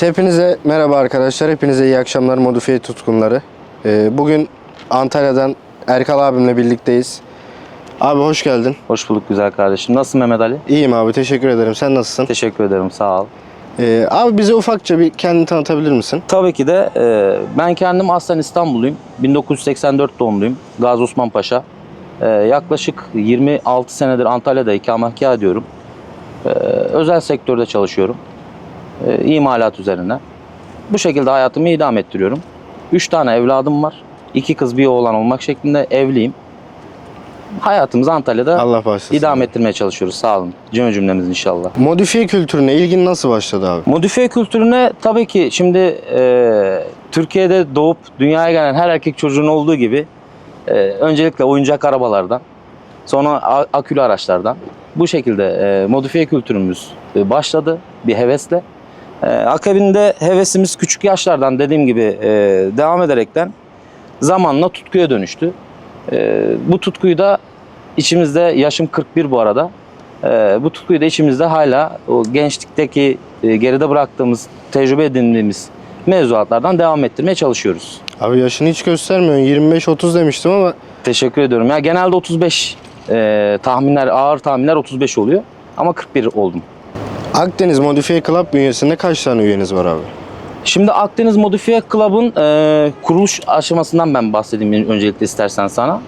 Hepinize merhaba arkadaşlar. Hepinize iyi akşamlar modifiye tutkunları. Ee, bugün Antalya'dan Erkal abimle birlikteyiz. Abi hoş geldin. Hoş bulduk güzel kardeşim. Nasılsın Mehmet Ali? İyiyim abi teşekkür ederim. Sen nasılsın? Teşekkür ederim sağ ol. Ee, abi bize ufakça bir kendini tanıtabilir misin? Tabii ki de e, ben kendim aslen İstanbulluyum. 1984 doğumluyum. Gazi Osman Paşa. E, yaklaşık 26 senedir Antalya'da ikametgah ediyorum. E, özel sektörde çalışıyorum. E, imalat üzerine. Bu şekilde hayatımı idam ettiriyorum. 3 tane evladım var. 2 kız bir oğlan olmak şeklinde evliyim. Hayatımızı Antalya'da Allah bağışlasın. idam ettirmeye çalışıyoruz. Sağ olun. Cümle cümlemiz inşallah. Modifiye kültürüne ilgin nasıl başladı abi? Modifiye kültürüne tabii ki şimdi e, Türkiye'de doğup dünyaya gelen her erkek çocuğun olduğu gibi e, öncelikle oyuncak arabalardan sonra akülü araçlardan bu şekilde e, modifiye kültürümüz e, başladı bir hevesle. E, akabinde hevesimiz küçük yaşlardan dediğim gibi e, devam ederekten zamanla tutkuya dönüştü. E, bu tutkuyu da içimizde yaşım 41 bu arada. Ee, bu tutkuyu da içimizde hala o gençlikteki e, geride bıraktığımız, tecrübe edindiğimiz mevzuatlardan devam ettirmeye çalışıyoruz. Abi yaşını hiç göstermiyorsun. 25-30 demiştim ama Teşekkür ediyorum. Ya genelde 35 e, tahminler, ağır tahminler 35 oluyor ama 41 oldum. Akdeniz Modifiye Club bünyesinde kaç tane üyeniz var abi? Şimdi Akdeniz Modifiye Club'ın e, kuruluş aşamasından ben bahsedeyim öncelikle istersen sana.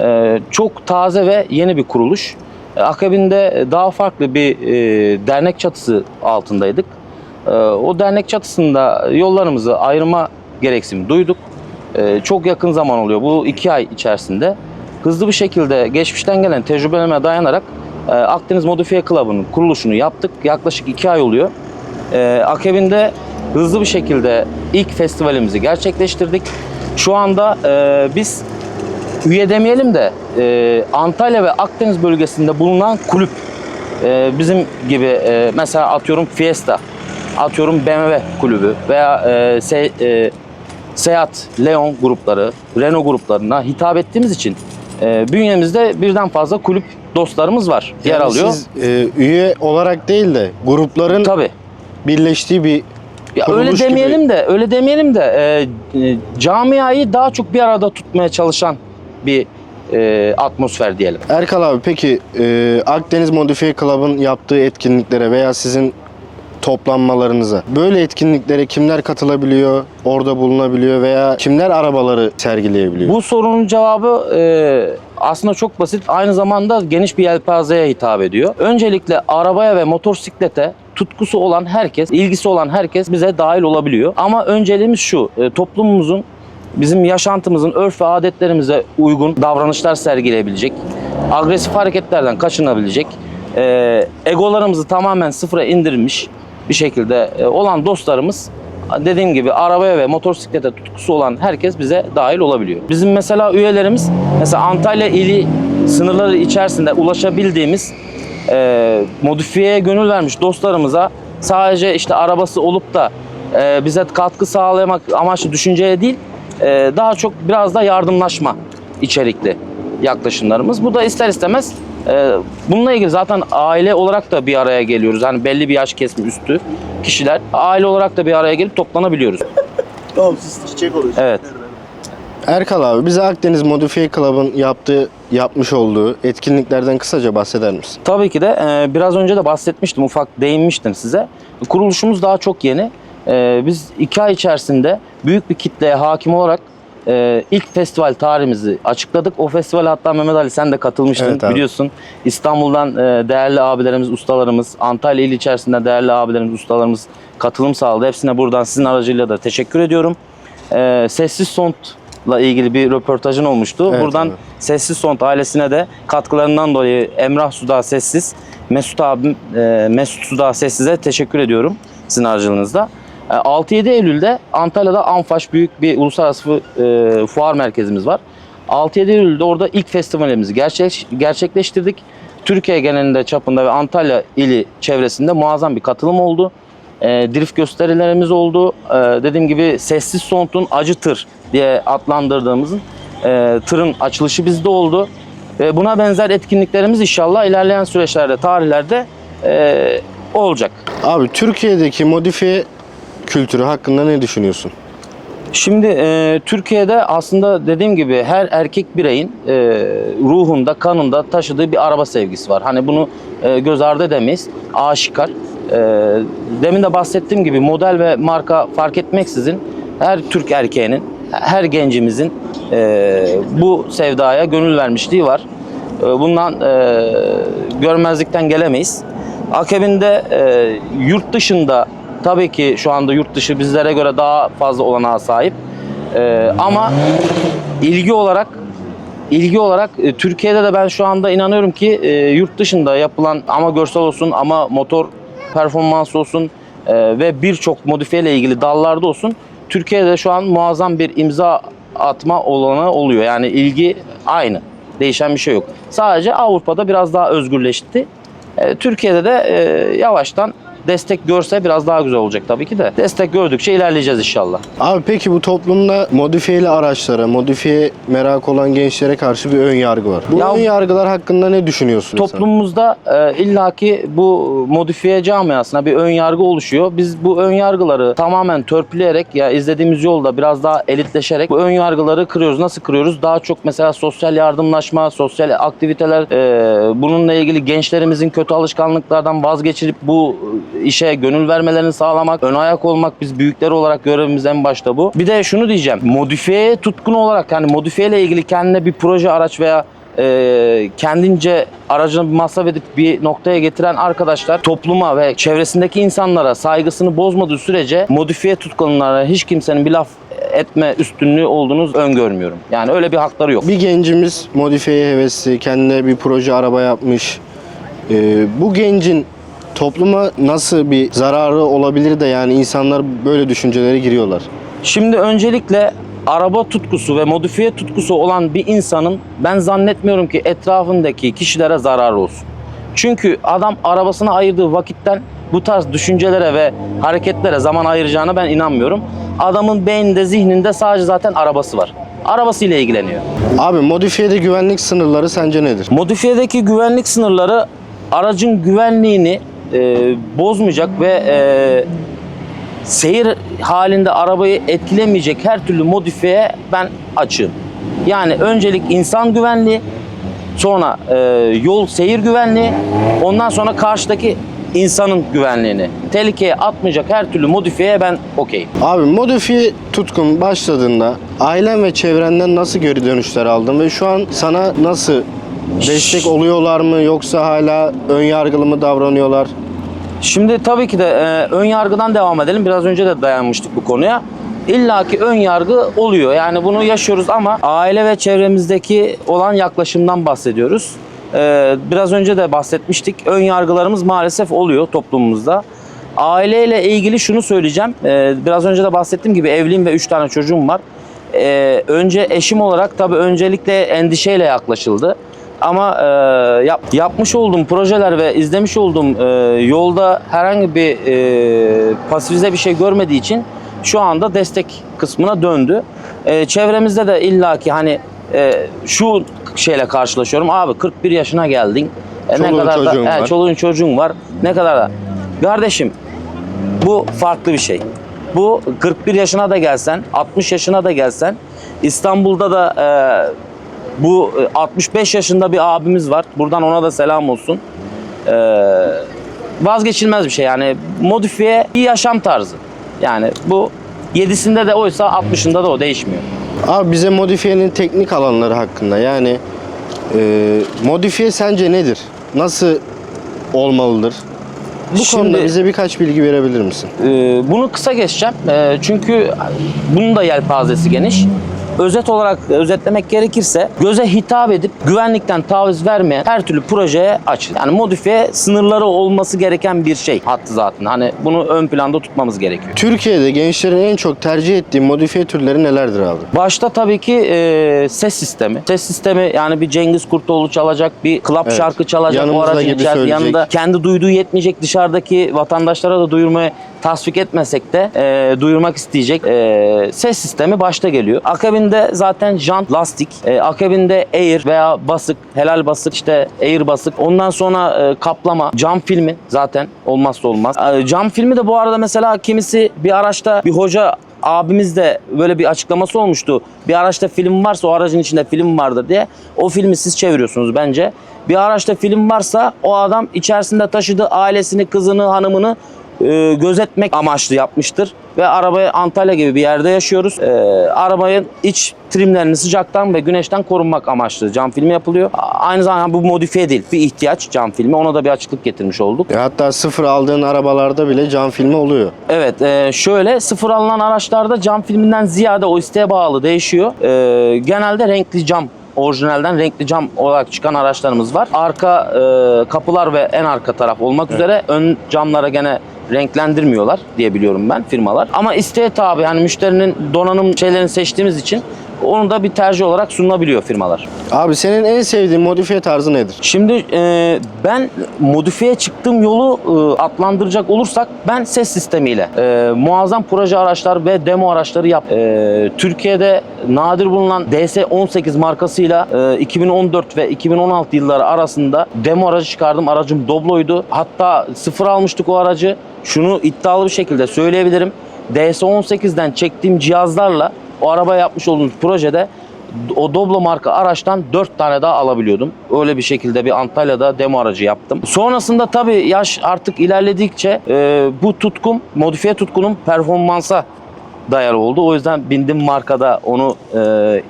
E, çok taze ve yeni bir kuruluş. E, akabinde daha farklı bir e, dernek çatısı altındaydık. E, o dernek çatısında yollarımızı ayırma gereksinimi duyduk. E, çok yakın zaman oluyor bu iki ay içerisinde. Hızlı bir şekilde geçmişten gelen tecrübelerime dayanarak e, Akdeniz Modifiye Club'ın kuruluşunu yaptık. Yaklaşık iki ay oluyor. E, akabinde hızlı bir şekilde ilk festivalimizi gerçekleştirdik. Şu anda e, biz üye demeyelim de e, Antalya ve Akdeniz bölgesinde bulunan kulüp e, bizim gibi mesela atıyorum Fiesta, atıyorum BMW kulübü veya e, Se- Seat, Leon grupları, Renault gruplarına hitap ettiğimiz için bünyemizde birden fazla kulüp dostlarımız var, yer Yani alıyor. Siz e, üye olarak değil de grupların Tabii. birleştiği bir Ya öyle gibi. demeyelim de, öyle demeyelim de e, e, camiayı daha çok bir arada tutmaya çalışan bir e, atmosfer diyelim. Erkal abi peki e, Akdeniz Modifiye Club'ın yaptığı etkinliklere veya sizin toplanmalarınıza böyle etkinliklere kimler katılabiliyor, orada bulunabiliyor veya kimler arabaları sergileyebiliyor? Bu sorunun cevabı e, aslında çok basit. Aynı zamanda geniş bir yelpazeye hitap ediyor. Öncelikle arabaya ve motosiklete tutkusu olan herkes, ilgisi olan herkes bize dahil olabiliyor. Ama önceliğimiz şu, e, toplumumuzun bizim yaşantımızın örf ve adetlerimize uygun davranışlar sergileyebilecek, agresif hareketlerden kaçınabilecek, e, egolarımızı tamamen sıfıra indirmiş bir şekilde e, olan dostlarımız dediğim gibi arabaya ve motosiklete tutkusu olan herkes bize dahil olabiliyor. Bizim mesela üyelerimiz mesela Antalya ili sınırları içerisinde ulaşabildiğimiz e, modifiyeye gönül vermiş dostlarımıza sadece işte arabası olup da e, bize katkı sağlamak amaçlı düşünceye değil e, daha çok biraz da yardımlaşma içerikli yaklaşımlarımız. Bu da ister istemez e, bununla ilgili zaten aile olarak da bir araya geliyoruz. Hani belli bir yaş kesimi üstü kişiler aile olarak da bir araya gelip toplanabiliyoruz. Tamam siz çiçek oluyorsunuz. Evet. Erkal abi bize Akdeniz Modifiye Club'ın yaptığı, yapmış olduğu etkinliklerden kısaca bahseder misin? Tabii ki de e, biraz önce de bahsetmiştim, ufak değinmiştim size. Kuruluşumuz daha çok yeni. E, biz iki ay içerisinde büyük bir kitleye hakim olarak e, ilk festival tarihimizi açıkladık. O festivale hatta Mehmet Ali sen de katılmıştın Evet abi. biliyorsun. İstanbul'dan e, değerli abilerimiz, ustalarımız, Antalya il içerisinde değerli abilerimiz, ustalarımız katılım sağladı. Hepsine buradan sizin aracıyla da teşekkür ediyorum. E, Sessiz Sont'la ilgili bir röportajın olmuştu. Evet buradan abi. Sessiz Sont ailesine de katkılarından dolayı Emrah Suda Sessiz, Mesut abim e, Mesut Suda Sessiz'e teşekkür ediyorum sizin aracılığınızda. E, 6-7 Eylül'de Antalya'da Anfaş büyük bir uluslararası e, fuar merkezimiz var. 6-7 Eylül'de orada ilk festivalimizi gerçek, gerçekleştirdik. Türkiye genelinde çapında ve Antalya ili çevresinde muazzam bir katılım oldu. E, drift gösterilerimiz oldu. E, dediğim gibi Sessiz Sont'un Acı Tır diye adlandırdığımızın e, tırın açılışı bizde oldu. Buna benzer etkinliklerimiz inşallah ilerleyen süreçlerde, tarihlerde e, olacak. Abi Türkiye'deki modifiye kültürü hakkında ne düşünüyorsun? Şimdi e, Türkiye'de aslında dediğim gibi her erkek bireyin e, ruhunda, kanında taşıdığı bir araba sevgisi var. Hani bunu e, göz ardı edemeyiz. Aşikar. E, demin de bahsettiğim gibi model ve marka fark etmeksizin her Türk erkeğinin, her gencimizin e, bu sevdaya gönül vermişliği var. E, bundan e, görmezlikten gelemeyiz. Akabinde e, yurt dışında tabii ki şu anda yurt dışı bizlere göre daha fazla olanağa sahip. E, ama ilgi olarak ilgi olarak e, Türkiye'de de ben şu anda inanıyorum ki e, yurt dışında yapılan ama görsel olsun ama motor performansı olsun e, ve birçok modifiye ile ilgili dallarda olsun Türkiye'de şu an muazzam bir imza atma olanağı oluyor. Yani ilgi aynı. Değişen bir şey yok. Sadece Avrupa'da biraz daha özgürleşti. E, Türkiye'de de e, yavaştan destek görse biraz daha güzel olacak tabii ki de. Destek gördükçe ilerleyeceğiz inşallah. Abi peki bu toplumda modifiyeli araçlara, modifiye merak olan gençlere karşı bir ön yargı var. Bu Ya- ön yargılar hakkında ne düşünüyorsun sen? Toplumumuzda e, illaki bu modifiye camiasına bir ön yargı oluşuyor. Biz bu ön yargıları tamamen törpüleyerek ya izlediğimiz yolda biraz daha elitleşerek bu ön yargıları kırıyoruz. Nasıl kırıyoruz? Daha çok mesela sosyal yardımlaşma, sosyal aktiviteler, e, bununla ilgili gençlerimizin kötü alışkanlıklardan vazgeçirip bu işe gönül vermelerini sağlamak, ön ayak olmak biz büyükler olarak görevimiz en başta bu. Bir de şunu diyeceğim. Modifiyeye tutkun olarak yani modifiye ile ilgili kendine bir proje araç veya e, kendince aracını masraf edip bir noktaya getiren arkadaşlar topluma ve çevresindeki insanlara saygısını bozmadığı sürece modifiye tutkunlara hiç kimsenin bir laf etme üstünlüğü olduğunu öngörmüyorum. Yani öyle bir hakları yok. Bir gencimiz modifiyeye hevesli, kendine bir proje araba yapmış. Ee, bu gencin topluma nasıl bir zararı olabilir de yani insanlar böyle düşüncelere giriyorlar. Şimdi öncelikle araba tutkusu ve modifiye tutkusu olan bir insanın ben zannetmiyorum ki etrafındaki kişilere zarar olsun. Çünkü adam arabasına ayırdığı vakitten bu tarz düşüncelere ve hareketlere zaman ayıracağına ben inanmıyorum. Adamın beyninde, zihninde sadece zaten arabası var. Arabasıyla ilgileniyor. Abi modifiyede güvenlik sınırları sence nedir? Modifiyedeki güvenlik sınırları aracın güvenliğini e, bozmayacak ve e, seyir halinde arabayı etkilemeyecek her türlü modifiye ben açığım. Yani öncelik insan güvenliği, sonra e, yol seyir güvenliği, ondan sonra karşıdaki insanın güvenliğini tehlikeye atmayacak her türlü modifiyeye ben okeyim. Abi modifiye tutkun başladığında ailen ve çevrenden nasıl geri dönüşler aldın ve şu an sana nasıl destek oluyorlar mı yoksa hala ön yargılı mı davranıyorlar? Şimdi tabii ki de e, ön yargıdan devam edelim. Biraz önce de dayanmıştık bu konuya. İlla ki ön yargı oluyor. Yani bunu yaşıyoruz ama aile ve çevremizdeki olan yaklaşımdan bahsediyoruz. E, biraz önce de bahsetmiştik. Ön yargılarımız maalesef oluyor toplumumuzda. Aileyle ilgili şunu söyleyeceğim. E, biraz önce de bahsettiğim gibi evliyim ve 3 tane çocuğum var. E, önce eşim olarak tabii öncelikle endişeyle yaklaşıldı. Ama e, yap- yapmış olduğum projeler ve izlemiş olduğum e, yolda herhangi bir e, pasifize bir şey görmediği için şu anda destek kısmına döndü. E, çevremizde de illaki hani e, şu şeyle karşılaşıyorum. Abi 41 yaşına geldin. E, ne Çoluğun, kadar da çocuğun he, var. çoluğun çocuğun var. Ne kadar da Kardeşim bu farklı bir şey. Bu 41 yaşına da gelsen, 60 yaşına da gelsen, İstanbul'da da e, bu e, 65 yaşında bir abimiz var. Buradan ona da selam olsun. E, vazgeçilmez bir şey yani modifiye bir yaşam tarzı. Yani bu 7'sinde de oysa 60'ında da o değişmiyor. Abi bize modifiyenin teknik alanları hakkında yani e, modifiye sence nedir? Nasıl olmalıdır? Bu Şimdi- konuda bize birkaç bilgi verebilir misin? Ee, bunu kısa geçeceğim. Ee, çünkü bunun da yelpazesi geniş. Özet olarak özetlemek gerekirse göze hitap edip güvenlikten taviz vermeyen her türlü projeye açık. Yani modifiye sınırları olması gereken bir şey hattı zaten. Hani bunu ön planda tutmamız gerekiyor. Türkiye'de gençlerin en çok tercih ettiği modifiye türleri nelerdir abi? Başta tabii ki e, ses sistemi. Ses sistemi yani bir Cengiz Kurtoğlu çalacak, bir klap Evet. şarkı çalacak o Yanımızda aracın gibi içerisinde. Yanında kendi duyduğu yetmeyecek dışarıdaki vatandaşlara da duyurmaya tasvik etmesek de e, duyurmak isteyecek e, ses sistemi başta geliyor. Akabinde Üzerinde zaten jant, lastik, e, akabinde air veya basık, helal basık, işte air basık. Ondan sonra e, kaplama, cam filmi zaten olmazsa olmaz. E, cam filmi de bu arada mesela kimisi bir araçta bir hoca abimiz de böyle bir açıklaması olmuştu. Bir araçta film varsa o aracın içinde film vardır diye. O filmi siz çeviriyorsunuz bence. Bir araçta film varsa o adam içerisinde taşıdığı ailesini, kızını, hanımını e, gözetmek amaçlı yapmıştır. Ve arabayı Antalya gibi bir yerde yaşıyoruz. E, arabanın iç trimlerini sıcaktan ve güneşten korunmak amaçlı cam filmi yapılıyor. Aynı zamanda bu modifiye değil, bir ihtiyaç cam filmi. Ona da bir açıklık getirmiş olduk. E, hatta sıfır aldığın arabalarda bile cam filmi oluyor. Evet e, şöyle sıfır alınan araçlarda cam filminden ziyade o isteğe bağlı değişiyor. E, genelde renkli cam orijinalden renkli cam olarak çıkan araçlarımız var. Arka e, kapılar ve en arka taraf olmak üzere ön camlara gene renklendirmiyorlar diye biliyorum ben firmalar. Ama isteğe tabi yani müşterinin donanım şeylerini seçtiğimiz için onu da bir tercih olarak sunulabiliyor firmalar. Abi senin en sevdiğin modifiye tarzı nedir? Şimdi e, ben modifiye çıktığım yolu e, adlandıracak olursak ben ses sistemiyle e, muazzam proje araçlar ve demo araçları yap. E, Türkiye'de nadir bulunan DS18 markasıyla e, 2014 ve 2016 yılları arasında demo aracı çıkardım. Aracım Doblo'ydu. Hatta sıfır almıştık o aracı. Şunu iddialı bir şekilde söyleyebilirim. DS18'den çektiğim cihazlarla o araba yapmış olduğumuz projede o Doblo marka araçtan 4 tane daha alabiliyordum. Öyle bir şekilde bir Antalya'da demo aracı yaptım. Sonrasında tabii yaş artık ilerledikçe e, bu tutkum, modifiye tutkunum performansa dayalı oldu. O yüzden bindim markada onu e,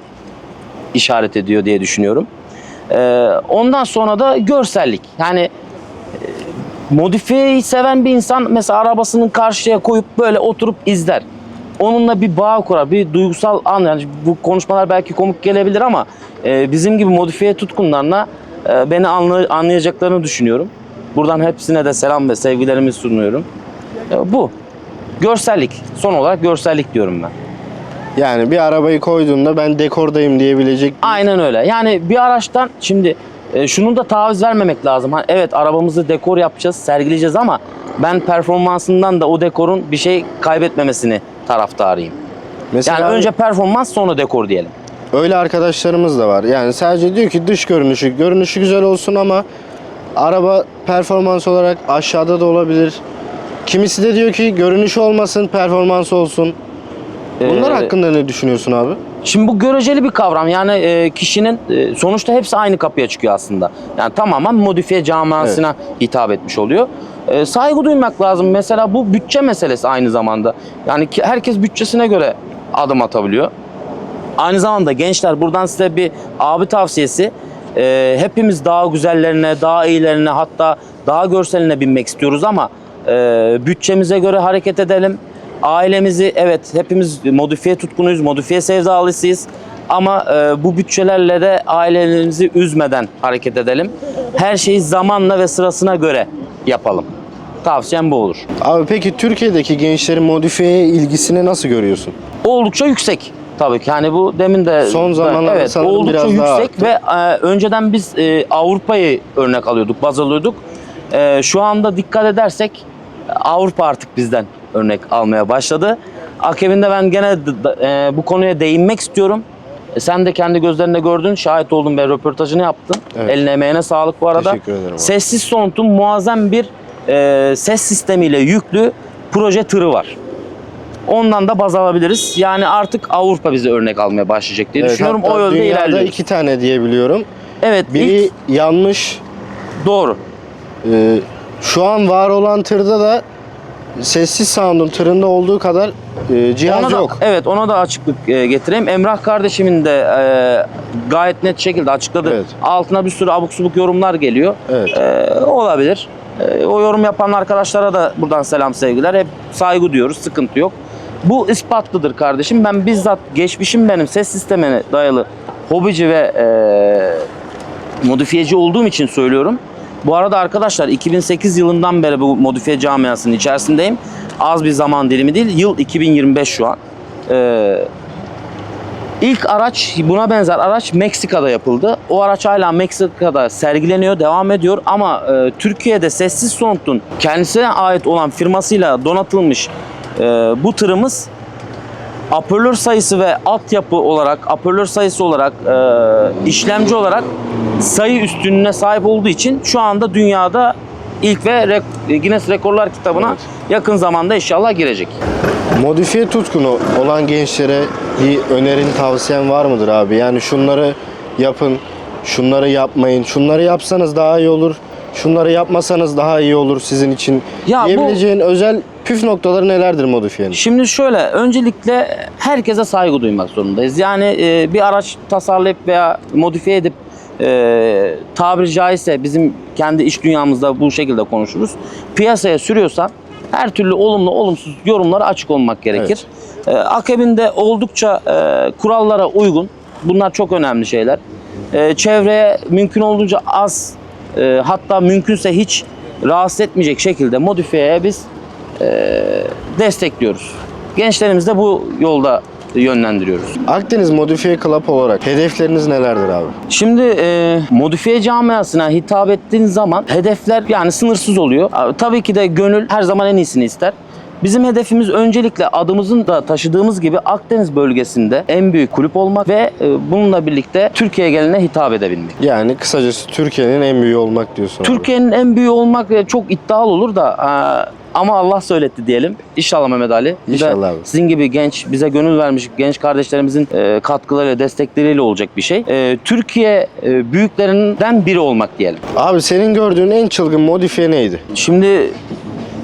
işaret ediyor diye düşünüyorum. E, ondan sonra da görsellik. Yani e, modifiyeyi seven bir insan mesela arabasının karşıya koyup böyle oturup izler. Onunla bir bağ kurar, bir duygusal an. Yani bu konuşmalar belki komik gelebilir ama e, bizim gibi modifiye tutkunlarına e, beni anlay- anlayacaklarını düşünüyorum. Buradan hepsine de selam ve sevgilerimi sunuyorum. E, bu. Görsellik. Son olarak görsellik diyorum ben. Yani bir arabayı koyduğunda ben dekordayım diyebilecek Aynen öyle. Yani bir araçtan şimdi e, şunun da taviz vermemek lazım. Hani evet arabamızı dekor yapacağız, sergileyeceğiz ama ben performansından da o dekorun bir şey kaybetmemesini taraftarıyım. Mesela Yani önce performans sonra dekor diyelim. öyle arkadaşlarımız da var. Yani sadece diyor ki dış görünüşü, görünüşü güzel olsun ama araba performans olarak aşağıda da olabilir. Kimisi de diyor ki görünüşü olmasın, performans olsun. Bunlar Ee, hakkında ne düşünüyorsun abi? Şimdi bu göreceli bir kavram. Yani e, kişinin e, sonuçta hepsi aynı kapıya çıkıyor aslında. Yani tamamen modifiye camiasına hitap etmiş oluyor. E, saygı duymak lazım. Mesela bu bütçe meselesi aynı zamanda. Yani ki herkes bütçesine göre adım atabiliyor. Aynı zamanda gençler buradan size bir abi tavsiyesi. E, hepimiz daha güzellerine, daha iyilerine hatta daha görseline binmek istiyoruz ama e, bütçemize göre hareket edelim. Ailemizi evet hepimiz modifiye tutkunuyuz, modifiye sevdalısıyız. Ama e, bu bütçelerle de ailelerimizi üzmeden hareket edelim. Her şeyi zamanla ve sırasına göre yapalım. Tavsiyem bu olur. Abi peki Türkiye'deki gençlerin modifiyeye ilgisini nasıl görüyorsun? oldukça yüksek. Tabii ki hani bu demin de Son zamanlarda evet, sanırım oldukça biraz daha yüksek ve e, önceden biz e, Avrupa'yı örnek alıyorduk, baz alıyorduk. E, şu anda dikkat edersek Avrupa artık bizden örnek almaya başladı. Akabinde ben gene e, bu konuya değinmek istiyorum. E, sen de kendi gözlerinde gördün, şahit oldun ve röportajını yaptın. Evet. Eline emeğine sağlık bu arada. Teşekkür ederim abi. Sessiz Sound'un muazzam bir e, ses sistemiyle yüklü proje tırı var. Ondan da baz alabiliriz. Yani artık Avrupa bize örnek almaya başlayacak diye Evet, düşünüyorum. O yönde dünyada ilerliyoruz. iki tane diyebiliyorum. Evet, Biri ilk yanlış. doğru. Ee, şu an var olan tırda da sessiz sound'un tırında olduğu kadar e, cihaz Ona da, yok. evet, ona da açıklık e, getireyim. Emrah kardeşimin de e, gayet net şekilde açıkladı. Evet. Altına bir sürü abuk subuk yorumlar geliyor. Evet. E, olabilir. E, o yorum yapan arkadaşlara da buradan selam sevgiler. Hep saygı diyoruz, sıkıntı yok. Bu ispatlıdır kardeşim. Ben bizzat geçmişim benim ses sistemine dayalı hobici ve e, modifiyeci olduğum için söylüyorum. Bu arada arkadaşlar 2008 yılından beri bu modifiye camiasının içerisindeyim. Az bir zaman dilimi değil. Yıl 2025 şu an. Ee, ilk araç buna benzer araç Meksika'da yapıldı. O araç hala Meksika'da sergileniyor, devam ediyor ama e, Türkiye'de Sessiz Sound'un kendisine ait olan firmasıyla donatılmış e, bu tırımız Apörlör sayısı ve altyapı olarak, apörlör sayısı olarak, e, işlemci olarak sayı üstünlüğüne sahip olduğu için şu anda dünyada ilk ve rek- Guinness Rekorlar kitabına Evet. yakın zamanda inşallah girecek. Modifiye tutkunu olan gençlere bir önerin tavsiyen var mıdır abi? Yani şunları yapın, şunları yapmayın, şunları yapsanız daha iyi olur, şunları yapmasanız daha iyi olur sizin için. Ya bu- Diyebileceğin özel püf noktaları nelerdir modifiyenin? Şimdi şöyle, öncelikle herkese saygı duymak zorundayız. Yani e, bir araç tasarlayıp veya modifiye edip e, tabiri caizse bizim kendi iş dünyamızda bu şekilde konuşuruz. Piyasaya sürüyorsan her türlü olumlu olumsuz yorumlara açık olmak gerekir. E, akabinde oldukça e, kurallara uygun. Bunlar çok önemli şeyler. E, çevreye mümkün olduğunca az e, hatta mümkünse hiç rahatsız etmeyecek şekilde modifiyeye biz destekliyoruz. Gençlerimizi de bu yolda yönlendiriyoruz. Akdeniz Modifiye Club olarak hedefleriniz nelerdir abi? Şimdi e, modifiye camiasına hitap ettiğin zaman hedefler yani sınırsız oluyor. Tabii ki de gönül her zaman en iyisini ister. Bizim hedefimiz öncelikle adımızın da taşıdığımız gibi Akdeniz bölgesinde en büyük kulüp olmak ve e, bununla birlikte Türkiye geline hitap edebilmek. Yani kısacası Türkiye'nin en büyüğü olmak diyorsun. Türkiye'nin en büyüğü olmak e, çok iddialı olur da e, ama Allah söyletti diyelim. İnşallah Mehmet Ali. İnşallah abi. Sizin gibi genç, bize gönül vermiş genç kardeşlerimizin e, katkılarıyla, destekleriyle olacak bir şey. E, Türkiye e, büyüklerinden biri olmak diyelim. Abi senin gördüğün en çılgın modifiye neydi? Şimdi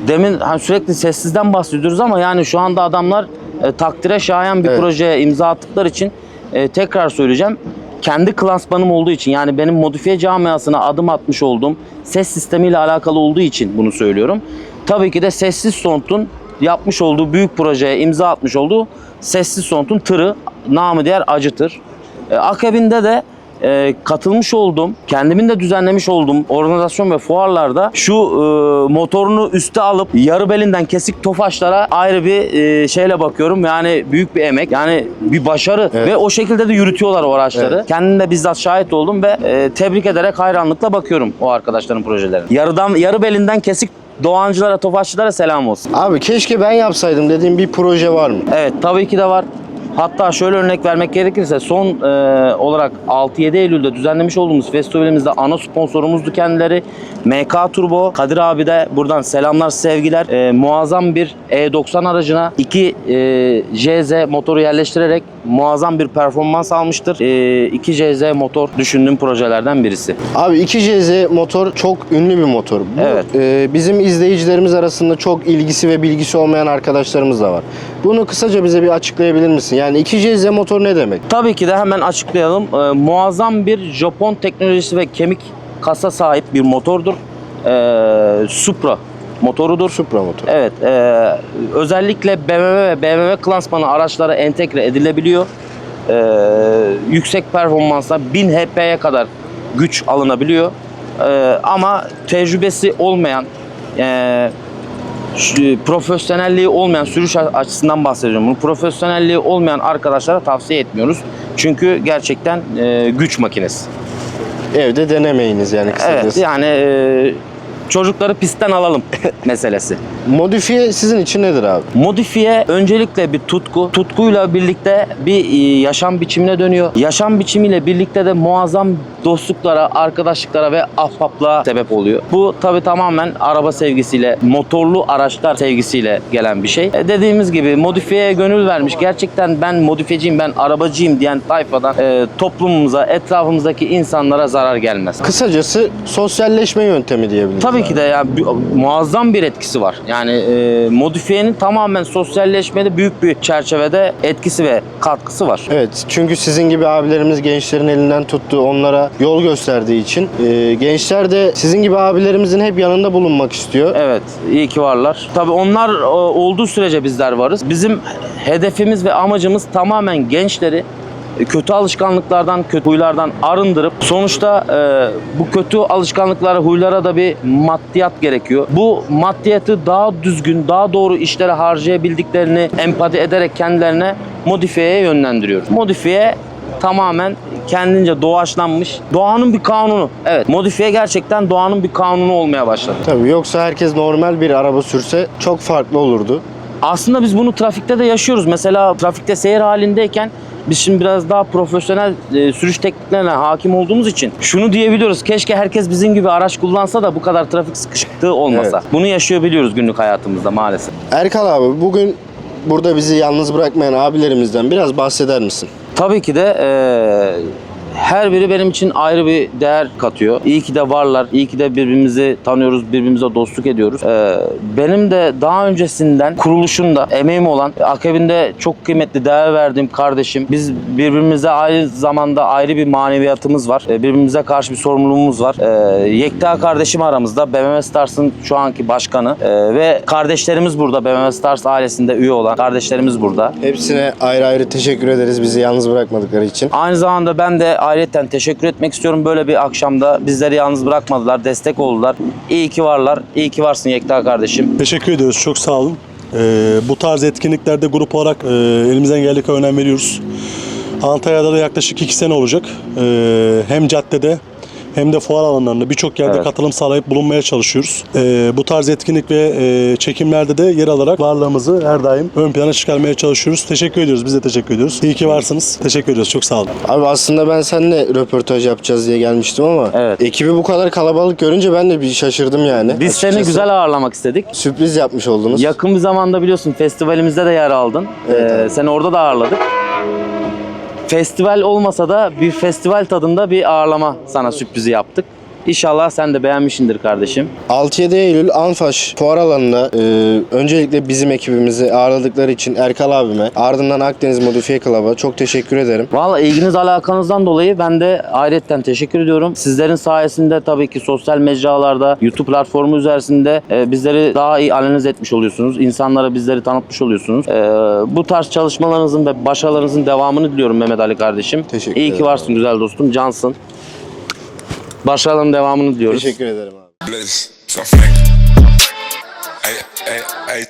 demin hani sürekli sessizden bahsediyoruz ama yani şu anda adamlar e, takdire şayan bir Evet. projeye imza attıkları için e, tekrar söyleyeceğim. Kendi klasmanım olduğu için yani benim modifiye camiasına adım atmış olduğum ses sistemiyle alakalı olduğu için bunu söylüyorum. Tabii ki de Sessiz Sont'un yapmış olduğu büyük projeye imza atmış olduğu Sessiz Sont'un tırı namı diğer acıtır. E, akabinde de e, katılmış olduğum, kendimin de düzenlemiş olduğum organizasyon ve fuarlarda şu e, motorunu üste alıp yarı belinden kesik tofaşlara ayrı bir e, şeyle bakıyorum. Yani büyük bir emek, yani bir başarı Evet. ve o şekilde de yürütüyorlar o araçları. Evet. Kendim de bizzat şahit oldum ve e, tebrik ederek hayranlıkla bakıyorum o arkadaşların projelerine. Yarıdan yarı belinden kesik Doğancılara, tofaşçılara selam olsun. Abi keşke ben yapsaydım dediğim bir proje var mı? Evet tabii ki de var. Hatta şöyle örnek vermek gerekirse son e, olarak 6-7 Eylül'de düzenlemiş olduğumuz festivalimizde ana sponsorumuzdu kendileri. MK Turbo, Kadir abi de buradan selamlar sevgiler. E, muazzam bir E90 aracına 2 e, JZ motoru yerleştirerek muazzam bir performans almıştır. E, 2 JZ motor düşündüğüm projelerden birisi. Abi 2JZ motor çok ünlü bir motor. Bu, Evet. e, bizim izleyicilerimiz arasında çok ilgisi ve bilgisi olmayan arkadaşlarımız da var. Bunu kısaca bize bir açıklayabilir misin? Yani 2JZ motor ne demek? Tabii ki de hemen açıklayalım. Ee, muazzam bir Japon teknolojisi ve kemik kasa sahip bir motordur. Ee, Supra motorudur. Supra motor. Evet, e, özellikle BMW ve BMW klasmanı araçlara entegre edilebiliyor. Ee, yüksek performansla 1000 HP'ye kadar güç alınabiliyor. Ee, ama tecrübesi olmayan, e, profesyonelliği olmayan sürüş açısından bahsediyorum. Bunu profesyonelliği olmayan arkadaşlara tavsiye etmiyoruz. Çünkü gerçekten e, güç makinesi. Evde denemeyiniz yani kısacası. Evet, yani e, çocukları pistten alalım meselesi. Modifiye sizin için nedir abi? Modifiye öncelikle bir tutku. Tutkuyla birlikte bir e, yaşam biçimine dönüyor. Yaşam biçimiyle birlikte de muazzam dostluklara, arkadaşlıklara ve ahbaplığa sebep oluyor. Bu tabi tamamen araba sevgisiyle, motorlu araçlar sevgisiyle gelen bir şey. E, dediğimiz gibi modifiyeye gönül vermiş. Gerçekten ben modifiyeciyim, ben arabacıyım diyen tayfadan e, toplumumuza, etrafımızdaki insanlara zarar gelmez. Kısacası sosyalleşme yöntemi diyebiliriz. Tabii abi. ki de ya muazzam bir etkisi var. Yani e, modifiyenin tamamen sosyalleşmede büyük bir çerçevede etkisi ve katkısı var. Evet çünkü sizin gibi abilerimiz gençlerin elinden tuttu onlara yol gösterdiği için e, gençler de sizin gibi abilerimizin hep yanında bulunmak istiyor. Evet, iyi ki varlar. Tabii onlar e, olduğu sürece bizler varız. Bizim hedefimiz ve amacımız tamamen gençleri kötü alışkanlıklardan, kötü huylardan arındırıp sonuçta e, bu kötü alışkanlıklara, huylara da bir maddiyat gerekiyor. Bu maddiyatı daha düzgün, daha doğru işlere harcayabildiklerini empati ederek kendilerine modifiyeye yönlendiriyoruz. Modifiye tamamen kendince doğaçlanmış. Doğanın bir kanunu. Evet, modifiye gerçekten doğanın bir kanunu olmaya başladı. Tabii yoksa herkes normal bir araba sürse çok farklı olurdu. Aslında biz bunu trafikte de yaşıyoruz. Mesela trafikte seyir halindeyken biz şimdi biraz daha profesyonel e, sürüş tekniklerine hakim olduğumuz için şunu diyebiliyoruz. Keşke herkes bizim gibi araç kullansa da bu kadar trafik sıkışıklığı olmasa. Bunu yaşayabiliyoruz günlük hayatımızda maalesef. Erkal abi bugün burada bizi yalnız bırakmayan abilerimizden biraz bahseder misin? Tabii ki de eee, her biri benim için ayrı bir değer katıyor. İyi ki de varlar. İyi ki de birbirimizi tanıyoruz, birbirimize dostluk ediyoruz. Eee, benim de daha öncesinden kuruluşunda emeğim olan, akabinde çok kıymetli değer verdiğim kardeşim. Biz birbirimize aynı zamanda ayrı bir maneviyatımız var. Eee, birbirimize karşı bir sorumluluğumuz var. Eee, Yekta kardeşim aramızda. BMW Stars'ın şu anki başkanı. Eee, ve kardeşlerimiz burada. BMW Stars ailesinde üye olan kardeşlerimiz burada. Hepsine ayrı ayrı teşekkür ederiz bizi yalnız bırakmadıkları için. Aynı zamanda ben de ayrıca teşekkür etmek istiyorum. Böyle bir akşamda bizleri yalnız bırakmadılar, destek oldular. İyi ki varlar. İyi ki varsın Yekta kardeşim. Teşekkür ediyoruz. Çok sağ olun. Ee, bu tarz etkinliklerde grup olarak e, elimizden geldiği kadar önem veriyoruz. Antalya'da da yaklaşık iki sene olacak. Ee, hem caddede hem de fuar alanlarında birçok yerde Evet. katılım sağlayıp bulunmaya çalışıyoruz. Ee, bu tarz etkinlik ve e, çekimlerde de yer alarak varlığımızı her daim ön plana çıkarmaya çalışıyoruz. Teşekkür ediyoruz. Biz de teşekkür ediyoruz. İyi ki varsınız. Teşekkür ediyoruz. Çok sağ olun. Abi aslında ben seninle röportaj yapacağız diye gelmiştim ama Evet. ekibi bu kadar kalabalık görünce ben de bir şaşırdım yani. Biz seni Açıkçası güzel ağırlamak istedik. sürpriz yapmış oldunuz. Yakın bir zamanda biliyorsun festivalimizde de yer aldın. Evet, Ee, evet. Seni orada da ağırladık. Festival olmasa da bir festival tadında bir ağırlama sana sürprizi yaptık. İnşallah sen de beğenmişsindir kardeşim. 6-7 Eylül Anfaş fuar alanında e, öncelikle bizim ekibimizi ağırladıkları için Erkal abime ardından Akdeniz Modifiye Club'a çok teşekkür ederim. Valla ilginiz alakanızdan dolayı ben de ayrıca teşekkür ediyorum. Sizlerin sayesinde tabii ki sosyal mecralarda, YouTube platformu üzerisinde e, bizleri daha iyi analiz etmiş oluyorsunuz. İnsanlara bizleri tanıtmış oluyorsunuz. E, bu tarz çalışmalarınızın ve başarılarınızın devamını diliyorum Mehmet Ali kardeşim. Teşekkür İyi ki ederim. varsın güzel dostum, cansın. Başarıların devamını diliyoruz. Teşekkür ederim abi. Gazo, ay, ay, ay.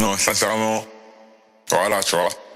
No, sincèrement, voilà, tu vois.